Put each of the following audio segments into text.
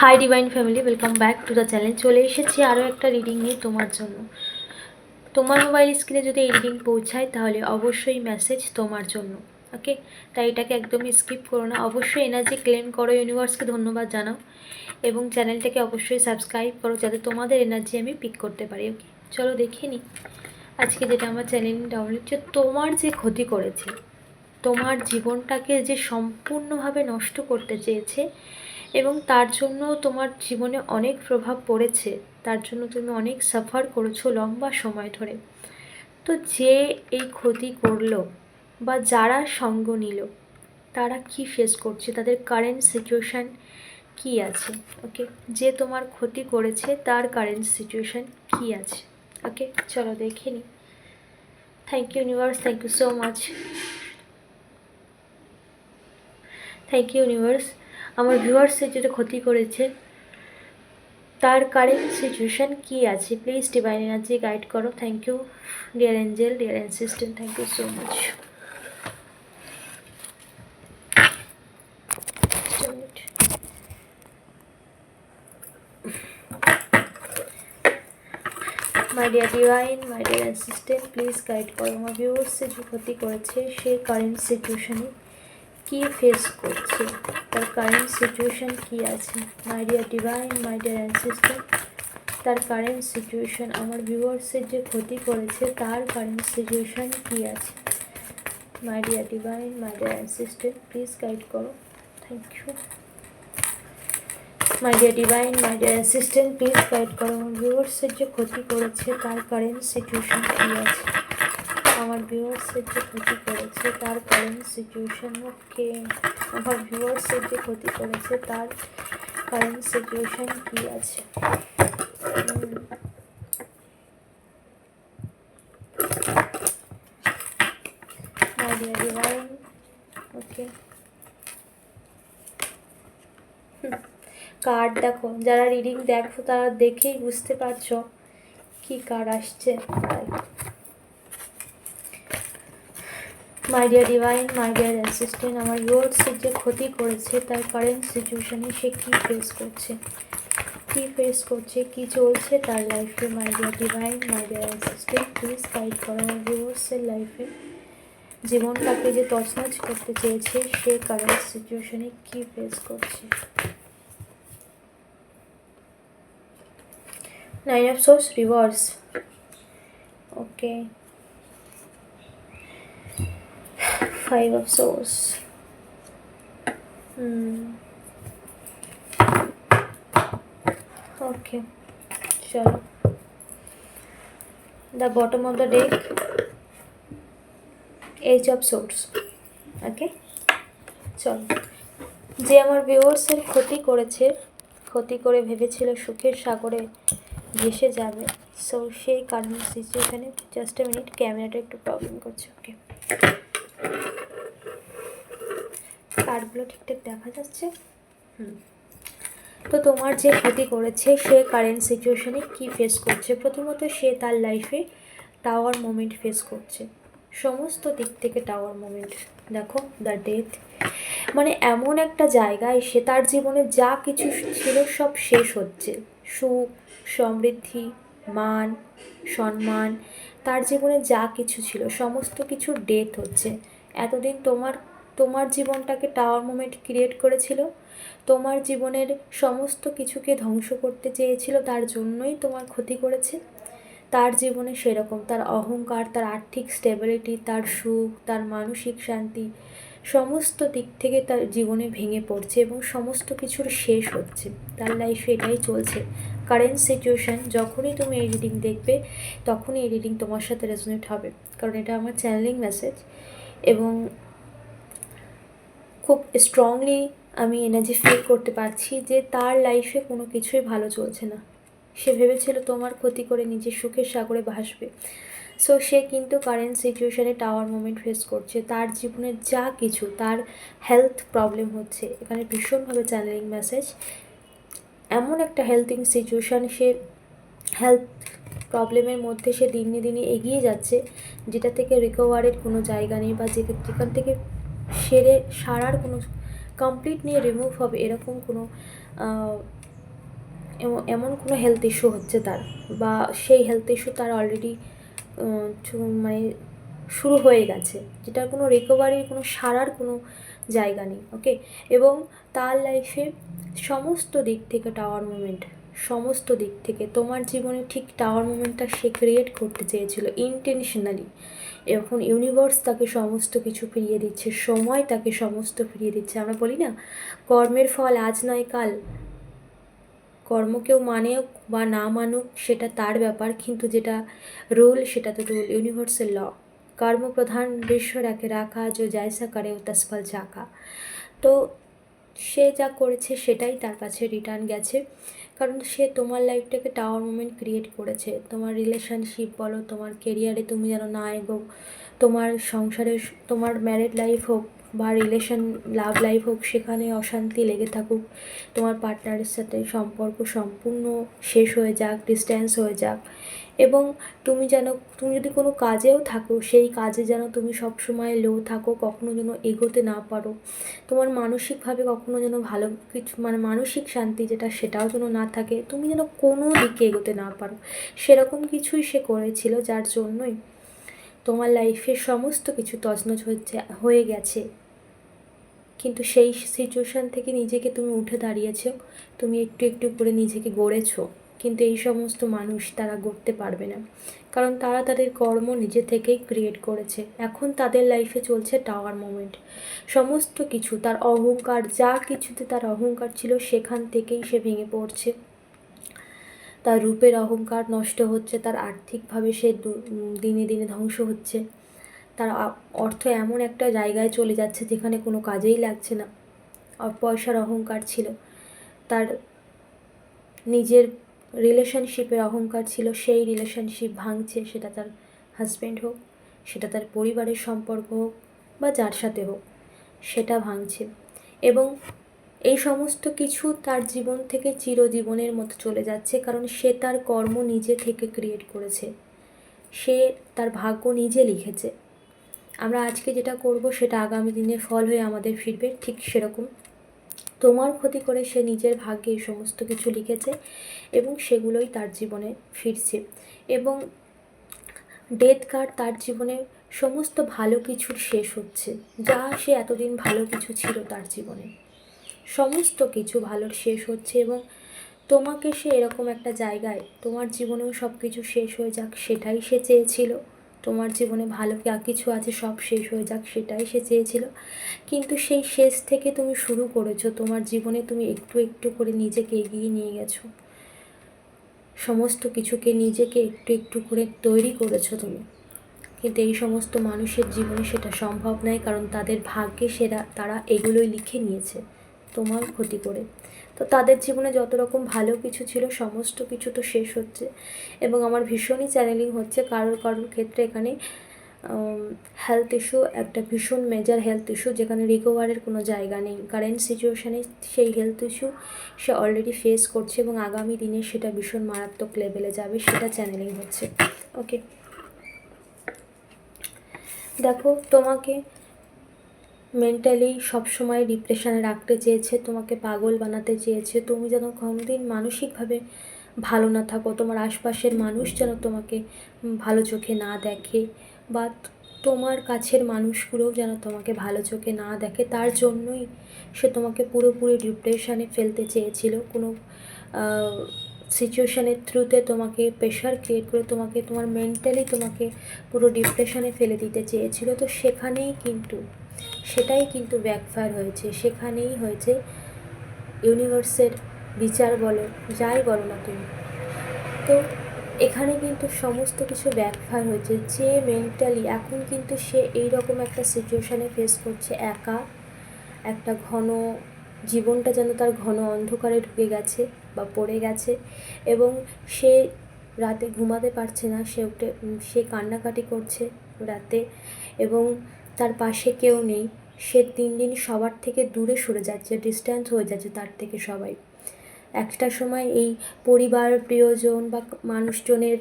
Hi divine family welcome back to the channel চলে এসেছি আরও একটা রিডিং নিয়ে তোমার জন্য। তোমার মোবাইল স্ক্রিনে যদি এই রিডিং পৌঁছায়, তাহলে অবশ্যই মেসেজ তোমার জন্য। ওকে তাই এটাকে একদমই স্কিপ করো না। অবশ্যই এনার্জি ক্লেম করো। ইউনিভার্সকে ধন্যবাদ জানাও। এবং চ্যানেলটাকে অবশ্যই সাবস্ক্রাইব করো, যাতে তোমাদের এনার্জি আমি পিক করতে পারি। ওকে চলো দেখে নিই আজকে যেটা আমার চ্যানেল ডাউনলোড যে তোমার যে ক্ষতি করেছে, তোমার জীবনটাকে যে সম্পূর্ণভাবে নষ্ট করতে চেয়েছে এবং তার জন্য তোমার জীবনে অনেক প্রভাব পড়েছে। তার জন্য তুমি অনেক সাফার করেছ লম্বা সময় ধরে। তো যে এই ক্ষতি করল বা যারা সঙ্গ নিল, তারা কি ফেস করছে? তাদের কারেন্ট সিচুয়েশান কি আছে? ওকে যে তোমার ক্ষতি করেছে, তার কারেন্ট সিচুয়েশান কি আছে? ওকে চলো দেখে নিই thank you universe thank you so much thank you universe আমার ভিউয়ার্সের যেটা ক্ষতি করেছে, তার কারেন্ট সিচুয়েশান কী আছে? প্লিজ ডিভাইন এনার্জি গাইড করো। Thank you dear angel dear assistant thank you so much my dear divine my dear assistant please guide করো আমার ভিউয়ার্সে যে ক্ষতি করেছে সেই কারেন্ট সিচুয়েশানে কী ফেস করছে? তার কারেন্ট সিচুয়েশান কী আছে? My dear divine my dear assistant তার কারেন্ট সিচুয়েশান আমার ভিউয়ার্সের যে ক্ষতি করেছে, তার কারেন্ট সিচুয়েশান কী আছে? My dear divine my dear assistant please guide করো। Thank you my dear divine my dear assistant please guide করো। আমার ভিউয়ার্সের যে ক্ষতি করেছে, তার কারেন্ট সিচুয়েশান কী আছে? আমার ভিউয়ার্সের যে ক্ষতি করেছে, তার কারেন্ট সিচুয়েশান ওকে আমার ভিউয়ার্সের যে ক্ষতি করেছে, তার কারেন্ট সিচুয়েশান কী আছে? ওকে কার্ড দেখো, যারা রিডিং দেখো, তারা দেখেই বুঝতে পারছ কি কার্ড আসছে। My dear divine my dear assistant আমার ইয়োর্সের যে ক্ষতি করেছে, তার কারেন্ট সিচুয়েশানে সে কী ফেস করছে? কী ফেস করছে, কী চলছে তার লাইফে my dear divine my dear assistant please guide করো আমার লাইফে জীবনটাকে যে তছনছ করতে চেয়েছে, সে কারেন্ট সিচুয়েশানে কী ফেস করছে? Nine of swords reverse okay five of swords. Hmm. Okay. চলো the bottom of the deck eight of swords okay চলো যে আমার ভিউয়ার্সের ক্ষতি করেছে, ক্ষতি করে ভেবেছিল সুখের সাগরে ভেসে যাবে সো সেই কারণ সিচুয়েশানে জাস্ট এ মিনিট ক্যামেরাটা একটু প্রবলেম করছে ওকে কার্ডগুলো ঠিকঠাক দেখা যাচ্ছে? হুম। তো তোমার যে ক্ষতি করেছে, সে কারেন্ট সিচুয়েশনে কি ফেস করছে? প্রথমত সে তার লাইফে টাওয়ার মোমেন্ট ফেস করছে। সমস্ত দিক থেকে টাওয়ার মোমেন্ট দেখো দ্য ডেথ মানে এমন একটা জায়গায় সে তার জীবনে যা কিছু ছিল সব শেষ হচ্ছে। সুখ, সমৃদ্ধি, মান, সম্মান, তার জীবনে যা কিছু ছিল, সমস্ত কিছু ডেথ হচ্ছে। এতদিন তোমার তোমার জীবনটাকে টাওয়ার মোমেন্ট ক্রিয়েট করেছিল, তোমার জীবনের সমস্ত কিছুকে ধ্বংস করতে চেয়েছিল, তার জন্যই তোমার ক্ষতি করেছে। তার জীবনে সেরকম, তার অহংকার, তার আর্থিক স্টেবিলিটি তার সুখ, তার মানসিক শান্তি, সমস্ত দিক থেকে তার জীবনে ভেঙে পড়ছে এবং সমস্ত কিছুর শেষ হচ্ছে। তার লাইফে এটাই চলছে। কারেন্ট সিচুয়েশান যখনই তুমি এই রিডিং দেখবে, তখনই এই রিডিং তোমার সাথে রেজনেট হবে। কারণ এটা আমার চ্যানেলিং মেসেজ এবং খুব স্ট্রংলি আমি এনার্জি ফিল করতে পারছি যে তার লাইফে কোনো কিছুই ভালো চলছে না। সে ভেবেছিল তোমার ক্ষতি করে নিজের সুখের সাগরে ভাসবে। সো সে কিন্তু কারেন্ট সিচুয়েশানে টাওয়ার মোমেন্ট ফেস করছে। তার জীবনের যা কিছু, তার হেলথ প্রবলেম হচ্ছে। এখানে ভীষণভাবে চ্যানেলিং মেসেজ এমন একটা হেলথিং সিচুয়েশান সে হেলথ প্রবলেমের মধ্যে সে দিনে দিনে এগিয়ে যাচ্ছে, যেটা থেকে রিকভারের কোনো জায়গা নেই বা যেখান থেকে সেরে সারার কোনো কমপ্লিট নিয়ে রিমুভ হবে এরকম কোনো এম- এমন কোনো হেলথ ইস্যু হচ্ছে তার বা সেই হেলথ ইস্যু তার অলরেডি মানে শুরু হয়ে গেছে। যেটার কোনো রিকভারির কোনো সারার কোনো জায়গা নেই ওকে এবং তার লাইফে সমস্ত দিক থেকে টাওয়ার মুভমেন্ট সমস্ত দিক থেকে তোমার জীবনে ঠিক টাওয়ার মুভমেন্টটা সে ক্রিয়েট করতে চেয়েছিল ইন্টেনশনালি এখন ইউনিভার্স তাকে সমস্ত কিছু ফিরিয়ে দিচ্ছে, সময় তাকে সমস্ত ফিরিয়ে দিচ্ছে। আমরা বলি না, কর্মের ফল আজ নয়, কাল। কর্ম কেউ মানেও বা না মানুক, সেটা তার ব্যাপার, কিন্তু যেটা রুল সেটা তো রুল ইউনিভার্সাল ল কর্মপ্রধান বিশ্ব রাখে রাখা, যে জায়সা করে, ও তসফল চাকা। তো সে যা করেছে, সেটাই তার কাছে রিটার্ন গেছে। কারণ সে তোমার লাইফটাকে টাওয়ার মোমেন্ট ক্রিয়েট করেছে। তোমার রিলেশনশিপ বলো, তোমার কেরিয়ারে তুমি যেন না এগো তোমার সংসারে, তোমার ম্যারিড লাইফ হোক বা রিলেশন লাভ লাইফ হোক, সেখানে অশান্তি লেগে থাকুক, তোমার পার্টনারের সাথে সম্পর্ক সম্পূর্ণ শেষ হয়ে যাক ডিস্ট্যান্স হয়ে যাক। এবং তুমি যেন, তুমি যদি কোনো কাজেও থাকো, সেই কাজে যেন তুমি সবসময় লো থাকো, কখনো যেন এগোতে না পারো। তোমার মানসিকভাবে কখনো যেন ভালো কিছু মানে মানসিক শান্তি যেটা, সেটাও যেন না থাকে। তুমি যেন কোনো দিকে এগোতে না পারো। সেরকম কিছুই সে করেছিল যার জন্যই লাইফে সমস্ত কিছু তছনছ হচ্ছে, হয়ে গেছে। কিন্তু সেই সিচুয়েশান থেকে নিজেকে তুমি উঠে দাঁড়িয়েছো, তুমি একটু একটু করে নিজেকে গড়েছো। কিন্তু এই সমস্ত মানুষ তারা গড়তে পারবে না। কারণ তারা তাদের কর্ম নিজে থেকেই ক্রিয়েট করেছে। এখন তাদের লাইফে চলছে টাওয়ার মোমেন্ট সমস্ত কিছু, তার অহংকার, যা কিছুতে তার অহংকার ছিল, সেখান থেকেই সে ভেঙে পড়ছে। তার রূপের অহংকার নষ্ট হচ্ছে, তার আর্থিকভাবে সে দিনে দিনে ধ্বংস হচ্ছে। তার অর্থ এমন একটা জায়গায় চলে যাচ্ছে যেখানে কোনো কাজেই লাগছে না। পয়সার অহংকার ছিল। তার নিজের রিলেশনশিপের অহংকার ছিল। সেই রিলেশনশিপ ভাঙছে, সেটা তার হাজব্যান্ড হোক, সেটা তার পরিবারের সম্পর্ক হোক, বা যার সাথে হোক, সেটা ভাঙছে। এবং এই সমস্ত কিছু তার জীবন থেকে চিরজীবনের মতো চলে যাচ্ছে, কারণ সে তার কর্ম নিজে থেকে ক্রিয়েট করেছে। সে তার ভাগ্য নিজে লিখেছে। আমরা আজকে যেটা করব সেটা আগামী দিনে ফল হয়ে আমাদের ফিরবে, ঠিক সেরকম। তোমার ক্ষতি করে সে নিজের ভাগ্যে এই সমস্ত কিছু লিখেছে এবং সেগুলোই তার জীবনে ফিরছে। এবং ডেথ কার্ড তার জীবনে সমস্ত ভালো কিছুর শেষ হচ্ছে, যা সে এতদিন ভালো কিছু ছিল তার জীবনে। সমস্ত কিছু ভালোর শেষ হচ্ছে এবং তোমাকে সে এরকম একটা জায়গায় তোমার জীবনেও সব কিছু শেষ হয়ে যাক সেটাই সে চেয়েছিল। তোমার জীবনে ভালো যা কিছু আছে সব শেষ হয়ে যাক সেটাই সে চেয়েছিল। কিন্তু সেই শেষ থেকে তুমি শুরু করেছ, তোমার জীবনে তুমি একটু একটু করে নিজেকে এগিয়ে নিয়ে গেছো। সমস্ত কিছুকে নিজেকে একটু একটু করে তৈরি করেছ তুমি। কিন্তু এই সমস্ত মানুষের জীবনে সেটা সম্ভব নয়, কারণ তাদের ভাগ্যে সেরা, তারা এগুলোই লিখে নিয়েছে। তোমার ক্ষতি করে। তো তাদের জীবনে যত রকম ভালো কিছু ছিল, সমস্ত কিছু তো শেষ হচ্ছে। এবং আমার ভীষণই চ্যানেলিং হচ্ছে কারোর কারোর ক্ষেত্রে এখানে হেলথ ইস্যু একটা ভীষণ মেজার হেলথ ইস্যু যেখানে রিকভারের কোনো জায়গা নেই। কারেন্ট সিচুয়েশানে সেই হেলথ ইস্যু সে অলরেডি ফেস করছে এবং আগামী দিনে সেটা ভীষণ মারাত্মক লেভেলে যাবে, সেটা চ্যানেলিং হচ্ছে। ওকে দেখো, তোমাকে মেন্টালি সবসময় ডিপ্রেশনে রাখতে চেয়েছে, তোমাকে পাগল বানাতে চেয়েছে। তুমি যেন কোনোদিন মানসিকভাবে ভালো না থাকো, তোমার আশপাশের মানুষ যেন তোমাকে ভালো চোখে না দেখে বা তোমার কাছের মানুষগুলোও যেন তোমাকে ভালো চোখে না দেখে। তার জন্যই সে তোমাকে পুরোপুরি ডিপ্রেশনে ফেলতে চেয়েছিল। কোনো সিচুয়েশানের থ্রুতে তোমাকে প্রেশার ক্রিয়েট করে তোমাকে, তোমার মেন্টালি তোমাকে পুরো ডিপ্রেশনে ফেলে দিতে চেয়েছিল। তো সেখানেই কিন্তু সেটাই কিন্তু ব্যাকফায়ার হয়েছে। সেখানেই হয়েছে ইউনিভার্সের বিচার বলো, যাই বলো না তুমি তো এখানে কিন্তু সমস্ত কিছু ব্যাকফায়ার হয়েছে। যে মেন্টালি এখন কিন্তু সে এই রকম একটা সিচুয়েশানে ফেস করছে একা। একটা ঘন জীবনটা যেন তার ঘন অন্ধকারে ঢুকে গেছে বা পড়ে গেছে এবং সে রাতে ঘুমাতে পারছে না, সে উঠে সে কান্নাকাটি করছে রাতে এবং তার পাশে কেউ নেই। সে দিন দিন সবার থেকে দূরে সরে যাচ্ছে ডিস্ট্যান্স হয়ে যাচ্ছে তার থেকে সবাই। একটা সময় এই পরিবার, প্রিয়জন বা মানুষজনের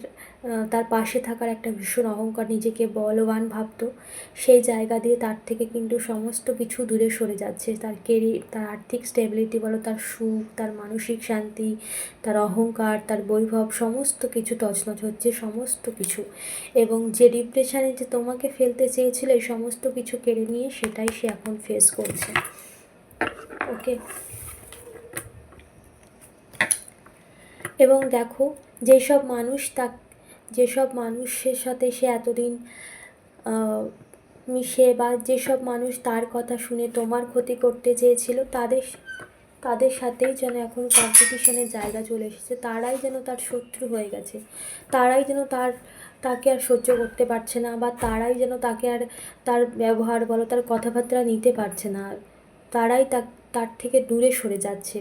তার পাশে থাকার একটা ভীষণ অহংকার নিজেকে বলবান ভাবতো। সেই জায়গা দিয়ে তার থেকে কিন্তু সমস্ত কিছু দূরে সরে যাচ্ছে। তার কেরিয়ার তার আর্থিক স্টেবিলিটি বলো, তার সুখ, তার মানসিক শান্তি, তার অহংকার, তার বৈভব, সমস্ত কিছু তছনছ হচ্ছে সমস্ত কিছু। এবং যে ডিপ্রেশানে যে তোমাকে ফেলতে চেয়েছিল, এই সমস্ত কিছু কেড়ে নিয়ে সেটাই সে এখন ফেস করছে। ওকে এবং দেখো, যেসব মানুষ তা যেসব মানুষের সাথে সে এতদিন মিশে বা যেসব মানুষ তার কথা শুনে তোমার ক্ষতি করতে চেয়েছিল, তাদের তাদের সাথেই যেন এখন কম্পিটিশনের জায়গা চলে এসেছে। তারাই যেন তার শত্রু হয়ে গেছে। তারাই যেন তার, তাকে আর সহ্য করতে পারছে না বা তারাই যেন তাকে আর তার ব্যবহার বলো, তার কথাবার্তা নিতে পারছে না। তারাই তার থেকে দূরে সরে যাচ্ছে।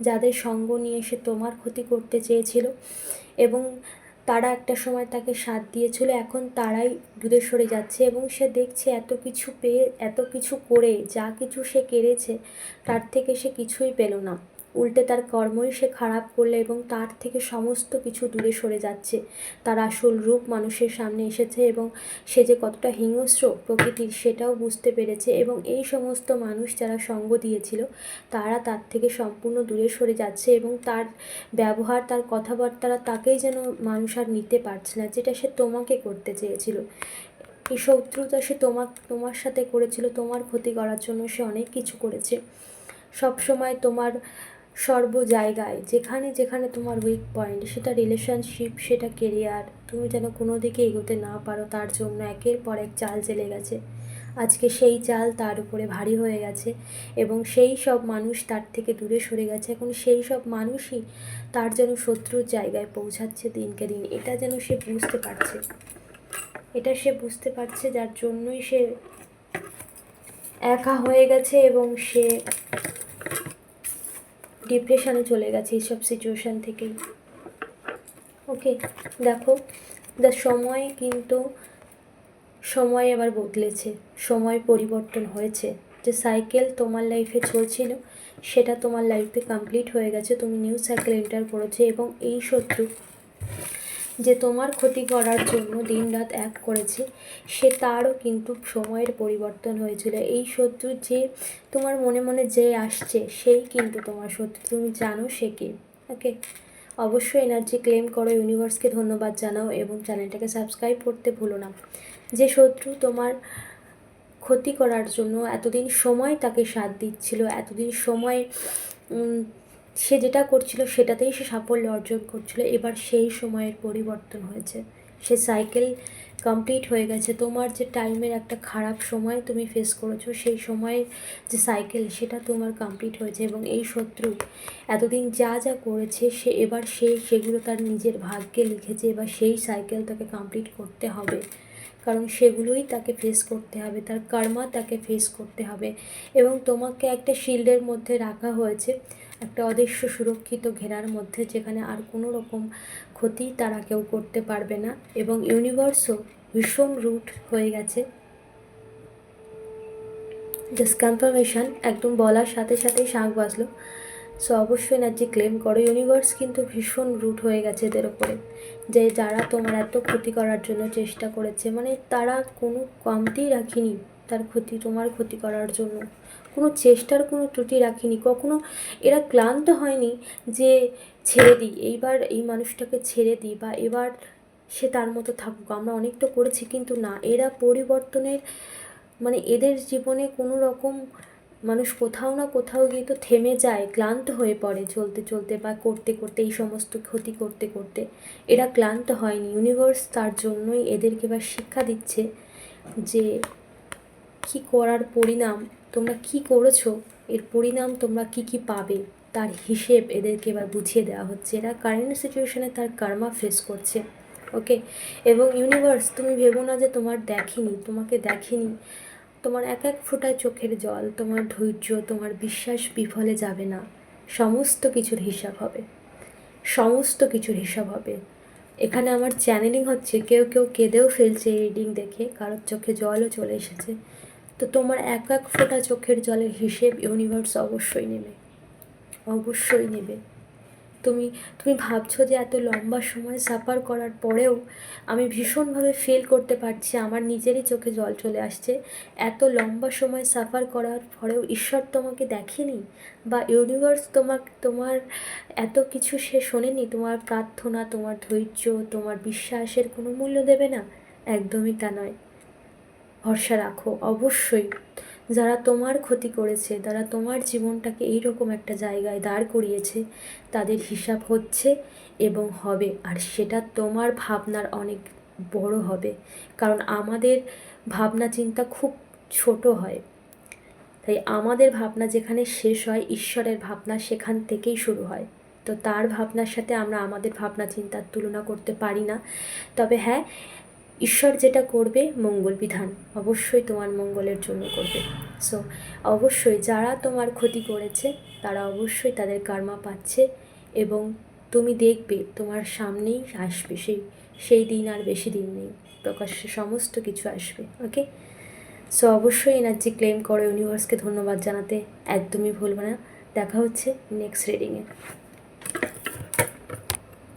যাদের সঙ্গ নিয়ে সে তোমার ক্ষতি করতে চেয়েছিল এবং তারা একটা সময় তাকে সাথ দিয়েছিল, এখন তারাই দূরে সরে যাচ্ছে এবং সে দেখছে এত কিছু পেয়ে, এত কিছু করে, যা কিছু সে কেড়েছে, তার থেকে সে কিছুই পেল না। উল্টে তার কর্মই সে খারাপ করলে এবং তার থেকে সমস্ত কিছু দূরে সরে যাচ্ছে। তার আসল রূপ মানুষের সামনে এসেছে এবং সে যে কতটা হিংস্র প্রকৃতির সেটাও বুঝতে পেরেছে এবং এই সমস্ত মানুষ যারা সঙ্গ দিয়েছিল, তারা তার থেকে সম্পূর্ণ দূরে সরে যাচ্ছে এবং তার ব্যবহার, তার কথাবার্তারা তাকেই যেন মানুষ আর নিতে পারছে না, যেটা সে তোমাকে করতে চেয়েছিল। এই শত্রুতা সে তোমার তোমার সাথে করেছিল, তোমার ক্ষতি করার জন্য সে অনেক কিছু করেছে। সব সময় তোমার সর্ব জায়গায়, যেখানে যেখানে তোমার উইক পয়েন্ট সেটা রিলেশনশিপ সেটা কেরিয়ার তুমি যেন কোনো দিকে এগোতে না পারো, তার জন্য একের পর এক চাল জেলে গেছে। আজকে সেই চাল তার উপরে ভারী হয়ে গেছে এবং সেই সব মানুষ তার থেকে দূরে সরে গেছে। এখন সেই সব মানুষই তার যেন শত্রুর জায়গায় পৌঁছাচ্ছে দিনকে দিন। এটা যেন সে বুঝতে পারছে। এটা সে বুঝতে পারছে যার জন্যই সে একা হয়ে গেছে এবং সে ডিপ্রেশনে চলে গেছে এইসব সিচুয়েশান থেকে। ওকে দেখো দ্য সময় কিন্তু সময় আবার বদলেছে, সময় পরিবর্তন হয়েছে। যে সাইকেল তোমার লাইফে চলছিল, সেটা তোমার লাইফে কমপ্লিট হয়ে গেছে, তুমি নিউ সাইকেল এন্টার করেছ এবং এই শত্রু যে তোমার ক্ষতি করার জন্য দিনরাত এক করেছে, সে তারও কিন্তু সময়ের পরিবর্তন হয়েছিল। এই শত্রু যে তোমার মনে মনে যে আসছে, সেই কিন্তু তোমার শত্রু। তুমি জানো সে কে ওকে অবশ্যই এনার্জি ক্লেম করো ইউনিভার্সকে ধন্যবাদ জানাও এবং চ্যানেলটাকে সাবস্ক্রাইব করতে ভুলো না। যে শত্রু তোমার ক্ষতি করার জন্য এতদিন সময় তাকে সাথ দিচ্ছিল, এতদিন সময় সে যেটা করছিল সেটাতেই সে সাফল্য অর্জন করছিল। এবার সেই সময়ের পরিবর্তন হয়েছে। সে সাইকেল কমপ্লিট হয়ে গেছে। তোমার যে টাইমের একটা খারাপ সময় তুমি ফেস করেছ, সেই সময়ের যে সাইকেল সেটা তোমার কমপ্লিট হয়েছে এবং এই শত্রু এতদিন যা যা করেছে, সে এবার সে সেগুলো তার নিজের ভাগ্যে লিখেছে। এবার সেই সাইকেল তাকে কমপ্লিট করতে হবে। কারণ সেগুলোই তাকে ফেস করতে হবে। তার কর্মা তাকে ফেস করতে হবে। এবং তোমাকে একটা শিল্ডের মধ্যে রাখা হয়েছে। একটা অদৃশ্য সুরক্ষিত ঘেরার মধ্যে যেখানে আর কোনো রকম ক্ষতি তারা কেউ করতে পারবে না এবং ইউনিভার্সও ভীষণ রুট হয়ে গেছে। জাস্ট কনফার্মেশন, একদম বলার সাথে সাথেই শাঁখ বাজলো। সো অবশ্যই এনার্জি ক্লেম করো। ইউনিভার্স কিন্তু ভীষণ রুট হয়ে গেছে এদের ওপরে। যে যারা তোমার এত ক্ষতি করার জন্য চেষ্টা করেছে মানে তারা কোনো কমতি রাখিনি তার ক্ষতি, তোমার ক্ষতি করার জন্য। কোনো চেষ্টার কোনো ত্রুটি রাখিনি। কখনো এরা ক্লান্ত হয়নি যে ছেড়ে দিই, এইবার এই মানুষটাকে ছেড়ে দিই বা এবার সে তার মতো থাকুক। আমরা অনেক তো করেছি কিন্তু না, এরা পরিবর্তনের মানে এদের জীবনে কোনো রকম মানুষ কোথাও না কোথাও গিয়ে তো থেমে যায়, ক্লান্ত হয়ে পড়ে চলতে চলতে বা করতে করতে, এই সমস্ত ক্ষতি করতে করতে। এরা ক্লান্ত হয়নি। ইউনিভার্স তার জন্যই এদেরকে এবার শিক্ষা দিচ্ছে যে কি করার পরিণাম তোমরা কি করেছ? এর পরিণাম তোমরা কি কি পাবে? তার হিসেব এদেরকে এবার বুঝিয়ে দেওয়া হচ্ছে। এরা কারেন্ট সিচুয়েশনে তার কার্মা ফেস করছে। ওকে এবং ইউনিভার্স তুমি ভেবো না যে তোমার দেখেনি, তোমাকে দেখেনি। তোমার এক এক ফোঁটায় চোখের জল, তোমার ধৈর্য, তোমার বিশ্বাস বিফলে যাবে না। সমস্ত কিছুর হিসাব হবে। সমস্ত কিছুর হিসাব হবে। এখানে আমার চ্যানেলিং হচ্ছে, কেউ কেউ কেঁদেও ফেলছে রিডিং দেখে। কারোর চোখে জলও চলে এসেছে। তো তোমার এক এক ফোঁটা চোখের জলের হিসেব ইউনিভার্স অবশ্যই নেবে। অবশ্যই নেবে। তুমি তুমি ভাবছ যে এত লম্বা সময় সাফার করার পরেও আমি ভীষণভাবে ফিল করতে পারছি, আমার নিজেরই চোখে জল চলে আসছে। এত লম্বা সময় সাফার করার পরেও ঈশ্বর তোমাকে দেখেনি? বা ইউনিভার্স তোমার তোমার এত কিছু সে শোনেনি? তোমার প্রার্থনা, তোমার ধৈর্য, তোমার বিশ্বাসের কোনো মূল্য দেবে না? একদমই তা নয়। ভরসা রাখো, অবশ্যই। যারা তোমার ক্ষতি করেছে তারা তোমার জীবনটাকে এইরকম একটা জায়গায় দাঁড় করিয়েছে, তাদের হিসাব হচ্ছে এবং হবে। আর সেটা তোমার ভাবনার অনেক বড় হবে। কারণ আমাদের ভাবনা চিন্তা খুব ছোট হয়। তাই আমাদের ভাবনা যেখানে শেষ হয়, ঈশ্বরের ভাবনা সেখান থেকেই শুরু হয়। তো তার ভাবনার সাথে আমরা আমাদের ভাবনা চিন্তার তুলনা করতে পারি না। তবে হ্যাঁ ঈশ্বর যেটা করবে, মঙ্গল বিধান অবশ্যই তোমার মঙ্গলের জন্য করবে। সো অবশ্যই যারা তোমার ক্ষতি করেছে, তারা অবশ্যই তাদের কার্মা পাচ্ছে এবং তুমি দেখবে তোমার সামনেই আসবে। সেই সেই দিন আর বেশি দিন নেই, প্রকাশ্যে সমস্ত কিছু আসবে ওকে সো অবশ্যই এনার্জি ক্লেম করো ইউনিভার্সকে ধন্যবাদ জানাতে একদমই ভুলবে না। দেখা হচ্ছে নেক্সট রিডিংয়ে